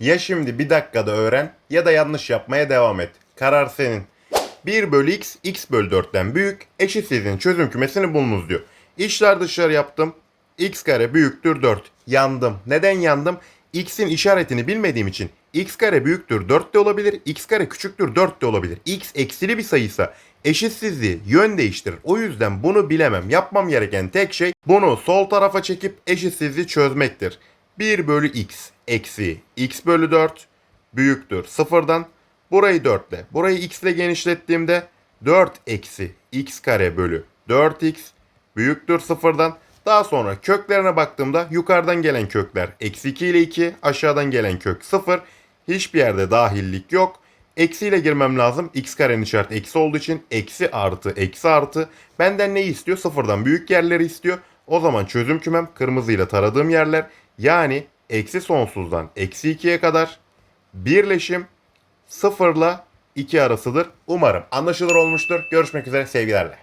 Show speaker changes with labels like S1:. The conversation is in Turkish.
S1: Ya şimdi bir dakikada öğren ya da yanlış yapmaya devam et. Karar senin. 1 bölü x, x bölü 4'ten büyük, eşitsizliğin çözüm kümesini bulunuz diyor. İşler dışarı yaptım. x kare büyüktür 4. Yandım. Neden yandım? x'in işaretini bilmediğim için x kare büyüktür 4 de olabilir, x kare küçüktür 4 de olabilir. x eksili bir sayıysa eşitsizliği yön değiştirir. O yüzden bunu bilemem. Yapmam gereken tek şey bunu sol tarafa çekip eşitsizliği çözmektir. 1 bölü x eksi x bölü 4 büyüktür sıfırdan. Burayı 4 ile, burayı x ile genişlettiğimde 4 eksi x kare bölü 4x büyüktür sıfırdan. Daha sonra köklerine baktığımda yukarıdan gelen kökler eksi 2 ile 2, aşağıdan gelen kök 0. Hiçbir yerde dahillik yok. Eksiyle girmem lazım. X karenin işareti eksi olduğu için eksi artı eksi artı. Benden neyi istiyor? Sıfırdan büyük yerleri istiyor. O zaman çözüm kümem kırmızıyla taradığım yerler. Yani eksi sonsuzdan eksi 2'ye kadar birleşim 0 ile 2 arasıdır. Umarım anlaşılır olmuştur. Görüşmek üzere sevgilerle.